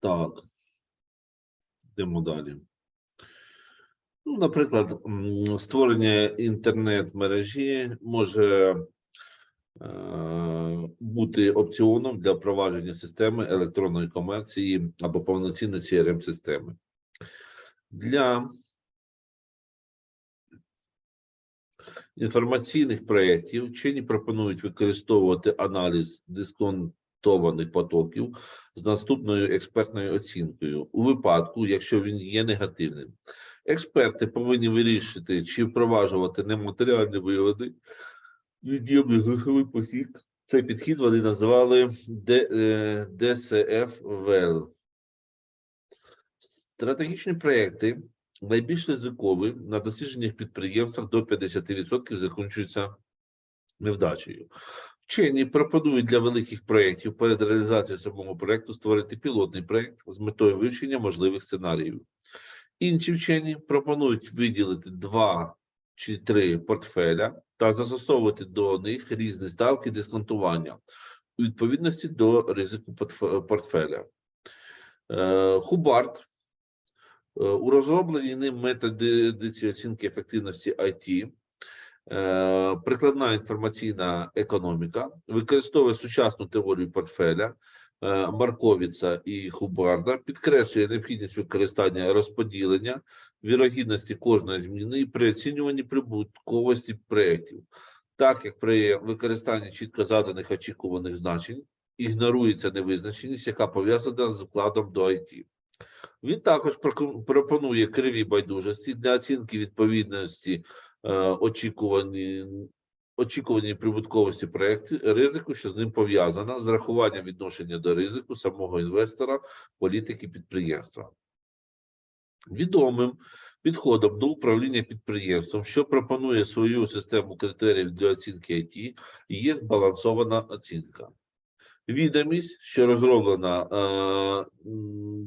Так. Йдемо далі. Ну, наприклад, створення інтернет-мережі може е, бути опціоном для впровадження системи електронної комерції або повноцінної crm системи Для інформаційних проєктів вчені пропонують використовувати аналіз дисконтованих потоків з наступною експертною оцінкою у випадку, якщо він є негативним. Експерти повинні вирішити, чи впроваджувати нематеріальні вигоди від'ємний грошовий потік. Цей підхід вони називали Д- е, Стратегічні проекти найбільш ризикові на дослідженнях підприємствах до 50% закінчуються невдачею. Вчені пропонують для великих проєктів перед реалізацією самого проєкту створити пілотний проєкт з метою вивчення можливих сценаріїв. Інші вчені пропонують виділити два чи три портфеля та застосовувати до них різні ставки дисконтування у відповідності до ризику портфеля. Е, Хубарт е, у розробленні ним методиці оцінки ефективності IT прикладна інформаційна економіка використовує сучасну теорію портфеля е, Марковіца і Хубарда, підкреслює необхідність використання розподілення вірогідності кожної зміни і при оцінюванні прибутковості проєктів, так як при використанні чітко заданих очікуваних значень ігнорується невизначеність, яка пов'язана з вкладом до IT. Він також пропонує криві байдужості для оцінки відповідності е, очікувані, прибутковості проєкту, ризику, що з ним пов'язана, з рахуванням відношення до ризику самого інвестора, політики підприємства. Відомим підходом до управління підприємством, що пропонує свою систему критеріїв для оцінки IT, є збалансована оцінка. Відомість, що розроблена е,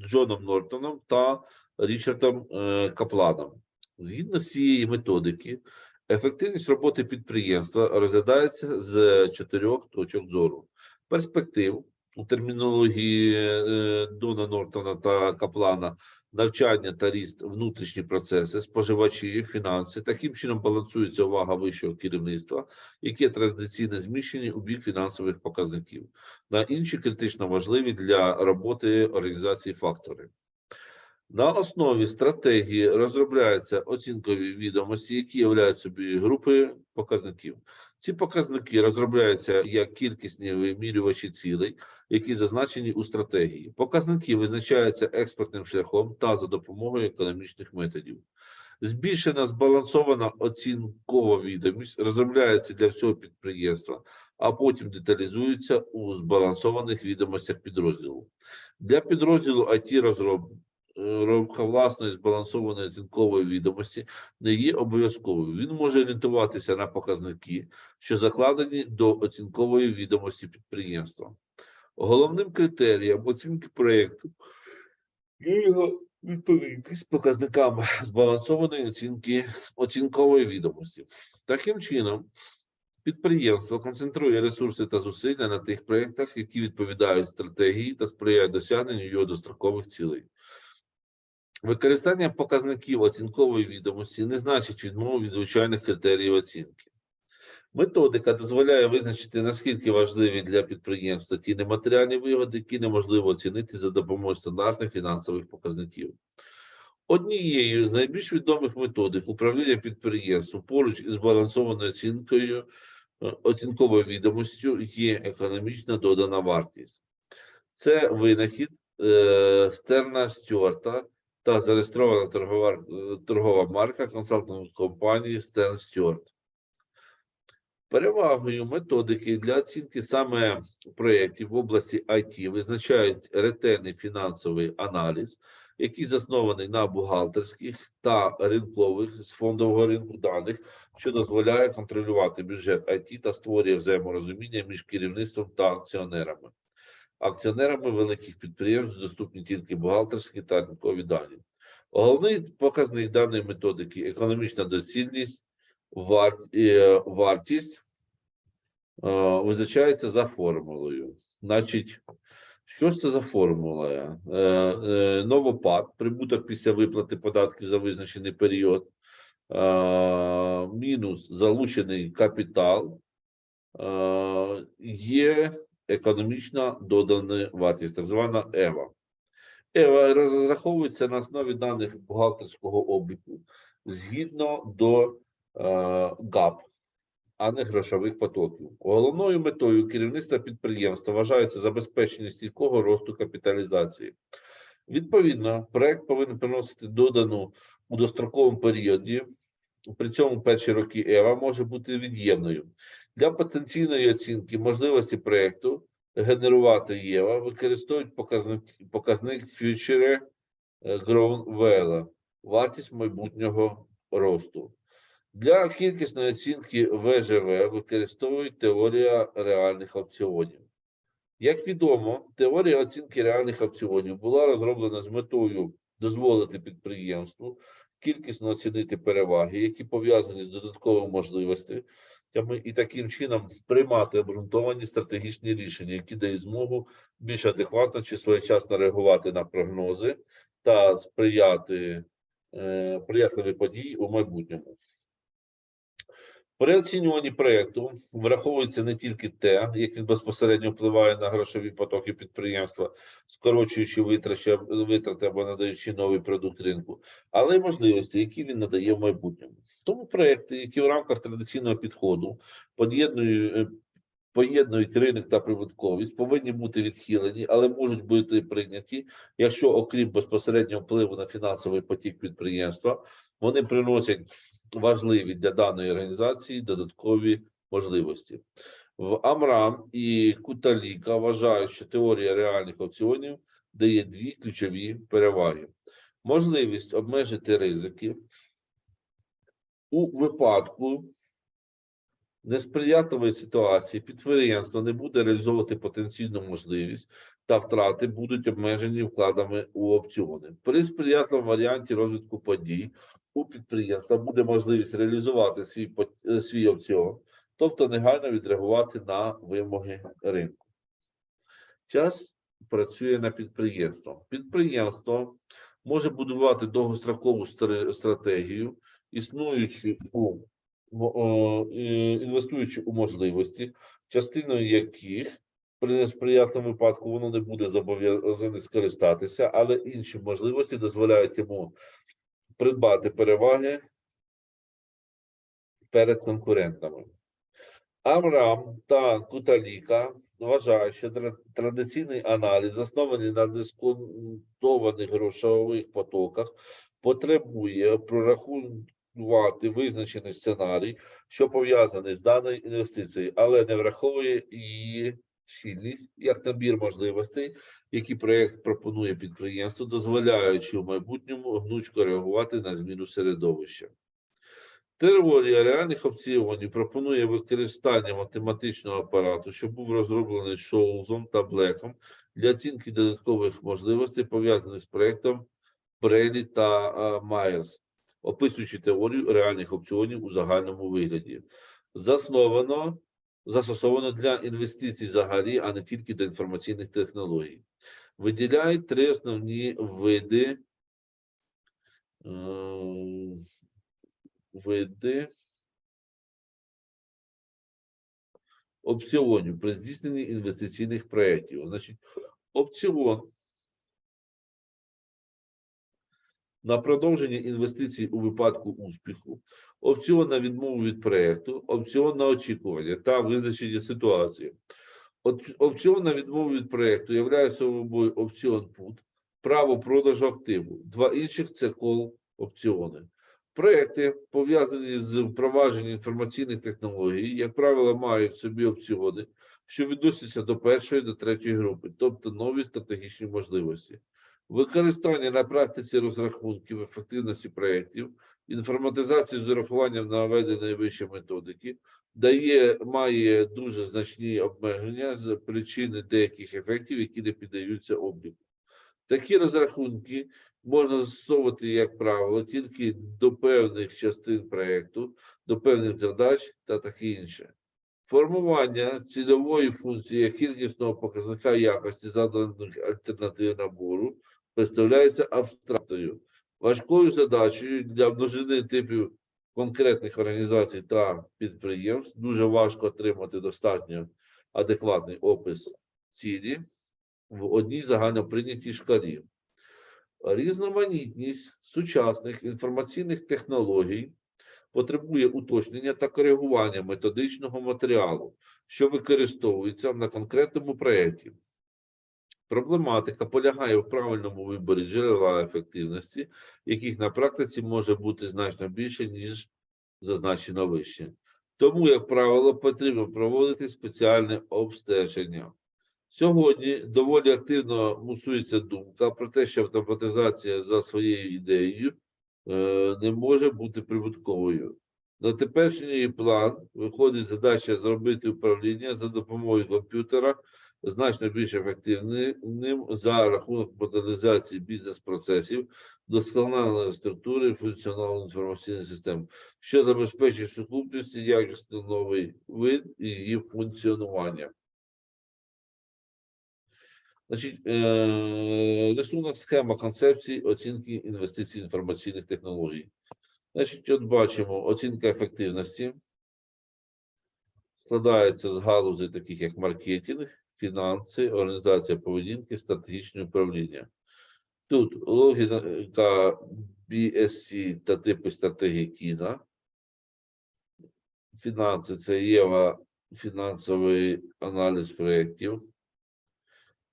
Джоном Нортоном та Річардом е, Капланом. Згідно з цієї методики, ефективність роботи підприємства розглядається з чотирьох точок зору: перспектив у термінології е, Дона Нортона та Каплана, навчання та ріст внутрішні процеси, споживачі, фінанси. Таким чином балансується увага вищого керівництва, яке традиційно зміщені у бік фінансових показників на інші критично важливі для роботи організації фактори. На основі стратегії розробляються оцінкові відомості, які являють собі групи показників. Ці показники розробляються як кількісні вимірювачі цілей, які зазначені у стратегії. Показники визначаються експертним шляхом та за допомогою економічних методів. Збільшена збалансована оцінкова відомість розробляється для всього підприємства, а потім деталізується у збалансованих відомостях підрозділу. Для підрозділу IT розробка власної збалансованої оцінкової відомості не є обов'язковою. Він може орієнтуватися на показники, що закладені до оцінкової відомості підприємства. Головним критерієм оцінки проєкту є його відповідність показникам збалансованої оцінки оцінкової відомості. Таким чином, підприємство концентрує ресурси та зусилля на тих проєктах, які відповідають стратегії та сприяють досягненню його дострокових цілей. Використання показників оцінкової відомості не значить відмову від звичайних критеріїв оцінки. Методика дозволяє визначити, наскільки важливі для підприємства ті нематеріальні вигоди, які неможливо оцінити за допомогою стандартних фінансових показників. Однією з найбільш відомих методик управління підприємством поруч із збалансованою оцінкою, е, оцінковою відомостю є економічна додана вартість. Це винахід е, Стерна Стюарта та зареєстрована торгова, торгова марка консалтингової компанії Стern Stewart. Перевагою методики для оцінки саме проєктів в області IT визначають ретельний фінансовий аналіз, який заснований на бухгалтерських та ринкових з фондового ринку даних, що дозволяє контролювати бюджет IT та створює взаєморозуміння між керівництвом та акціонерами. Акціонерами великих підприємств доступні тільки бухгалтерські та ринкові дані. Головний показник даної методики економічна доцільність, е, вартість е, визначається за формулою. Значить, Що це за формула? Е, новопад, прибуток після виплати податків за визначений період, мінус залучений капітал, є економічна додана вартість, так звана ЕВА. ЕВА розраховується на основі даних бухгалтерського обліку згідно до е, ГАП, а не грошових потоків. Головною метою керівництва підприємства вважається забезпечення стійкого росту капіталізації. Відповідно, проект повинен приносити додану у достроковому періоді. При цьому перші роки ЕВА може бути від'ємною. Для потенційної оцінки можливості проекту генерувати ЄВА використовують показник, показник Future Grown вартість майбутнього росту. Для кількісної оцінки ВЖВ використовують теорія реальних опціонів. Як відомо, теорія оцінки реальних опціонів була розроблена з метою дозволити підприємству кількісно оцінити переваги, які пов'язані з додатковими можливостями, і таким чином приймати обґрунтовані стратегічні рішення, які дають змогу більш адекватно чи своєчасно реагувати на прогнози та сприяти е, приятливі події у майбутньому. При оцінюванні проєкту враховується не тільки те, як він безпосередньо впливає на грошові потоки підприємства, скорочуючи витрати, або надаючи новий продукт ринку, але й можливості, які він надає в майбутньому. Тому проекти, які в рамках традиційного підходу е, поєднують ринок та прибутковість, повинні бути відхилені, але можуть бути прийняті, якщо, окрім безпосереднього впливу на фінансовий потік підприємства, вони приносять важливі для даної організації додаткові можливості. В Амрам і Куталіка вважають, що теорія реальних опціонів дає дві ключові переваги: можливість обмежити ризики у випадку несприятливої ситуації підприємство не буде реалізовувати потенційну можливість та втрати будуть обмежені вкладами у опціони. При сприятливому варіанті розвитку подій у підприємства буде можливість реалізувати свій, е, свій опціон, тобто негайно відреагувати на вимоги ринку. Час працює на підприємство. Підприємство може будувати довгострокову стратегію, існуючи у е, інвестуючи у можливості, частиною яких при несприятливому випадку воно не буде зобов'язане скористатися, але інші можливості дозволяють йому придбати переваги перед конкурентами. Амрам та Куталіка вважають, що традиційний аналіз, заснований на дисконтованих грошових потоках, потребує прорахувати визначений сценарій, що пов'язаний з даною інвестицією, але не враховує її щільність як набір можливостей, які проєкт пропонує підприємству, дозволяючи в майбутньому гнучко реагувати на зміну середовища. Теорія реальних опціонів пропонує використання математичного апарату, що був розроблений Шоузом та Блеком для оцінки додаткових можливостей, пов'язаних з проєктом Брелі та Майерс, описуючи теорію реальних опціонів у загальному вигляді. Засновано застосовано для інвестицій взагалі, а не тільки до інформаційних технологій. Виділяють три основні види, е, види опціонів при здійсненні інвестиційних проєктів. Значить, опціон на продовження інвестицій у випадку успіху, опціон на відмову від проєкту, опціон на очікування та визначення ситуації. Опціон на відмову від проєкту являє собою опціон put, право продажу активу. Два інших це кол опціони. Проекти, пов'язані з впровадженням інформаційних технологій, як правило, мають в собі опціони, що відносяться до першої до третьої групи, тобто нові стратегічні можливості. Використання на практиці розрахунків ефективності проєктів, інформатизації з урахуванням наведеної вище методики, дає, має дуже значні обмеження з причини деяких ефектів, які не піддаються обліку. Такі розрахунки можна застосовувати, як правило, тільки до певних частин проєкту, до певних задач та таке інше. Формування цільової функції як кількісного показника якості заданих альтернатив набору представляється абстрактною. Важкою задачею для множини типів конкретних організацій та підприємств дуже важко отримати достатньо адекватний опис цілі в одній загальноприйнятій шкалі. Різноманітність сучасних інформаційних технологій потребує уточнення та коригування методичного матеріалу, що використовується на конкретному проєкті. Проблематика полягає в правильному виборі джерела ефективності, яких на практиці може бути значно більше, ніж зазначено вище. Тому, як правило, потрібно проводити спеціальне обстеження. Сьогодні доволі активно мусується думка про те, що автоматизація за своєю ідеєю е, не може бути прибутковою. На теперішній план виходить задача зробити управління за допомогою комп'ютера значно більш ефективним за рахунок модернізації бізнес-процесів, досконалення структури і функціоналу інформаційних систем, що забезпечить сукупність якісно новий вид і її функціонування. Значить, е, рисунок схема концепції оцінки інвестицій інформаційних технологій. Значить, от бачимо оцінка ефективності. Складається з галузей, таких як маркетинг, фінанси, організація поведінки, стратегічне управління. Тут логіка BSC та типи стратегії Кіна. Фінанси це ЄВА, фінансовий аналіз проєктів.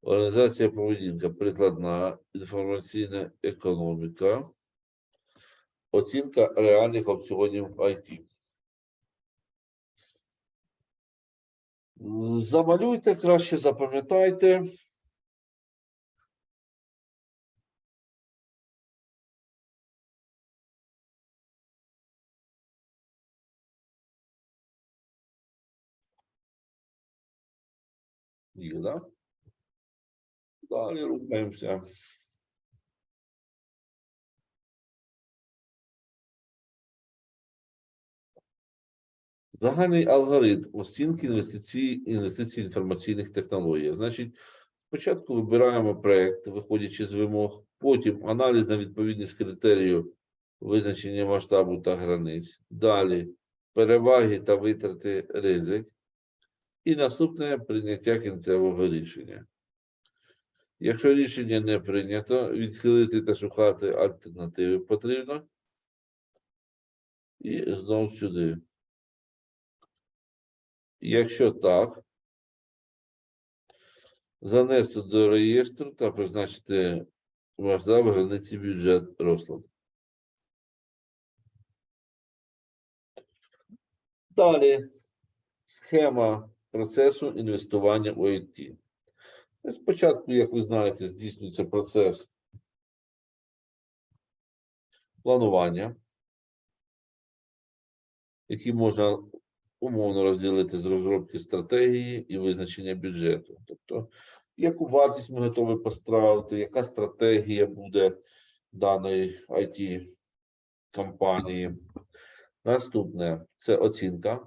Організація поведінка, прикладна інформаційна економіка, оцінка реальних опціонів IT. Замалюйте, краще запам'ятайте. Є, да? Далі рухаємося. Загальний алгоритм оцінки інвестицій, інвестицій інформаційних технологій. Значить, спочатку вибираємо проєкт, виходячи з вимог, потім аналіз на відповідність критерію визначення масштабу та границь. Далі переваги та витрати ризик. І наступне прийняття кінцевого рішення. Якщо рішення не прийнято, відхилити та шукати альтернативи потрібно. І знову сюди. Якщо так, занести до реєстру та призначити масштаб границі бюджет розклад. Далі схема процесу інвестування у IT. Спочатку, як ви знаєте, здійснюється процес планування, який можна умовно розділити з розробки стратегії і визначення бюджету. Тобто, яку вартість ми готові поставити, яка стратегія буде даної it компанії. Наступне це оцінка.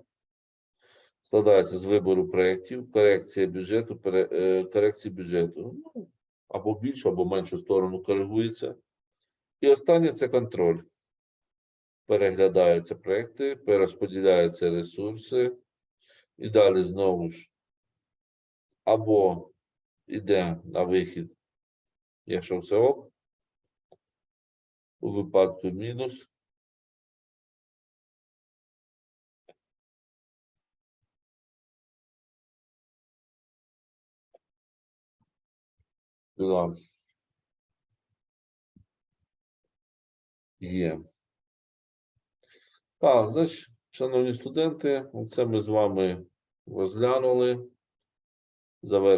Складається з вибору проєктів, корекція бюджету, е, корекції бюджету. Ну, або більшу, або меншу сторону коригується. І останнє це контроль. Переглядаються проекти, перерозподіляються ресурси, і далі знову ж або йде на вихід, якщо все ок, у випадку мінус. Є. Так, значить, шановні студенти, це ми з вами розглянули. Завершуємо.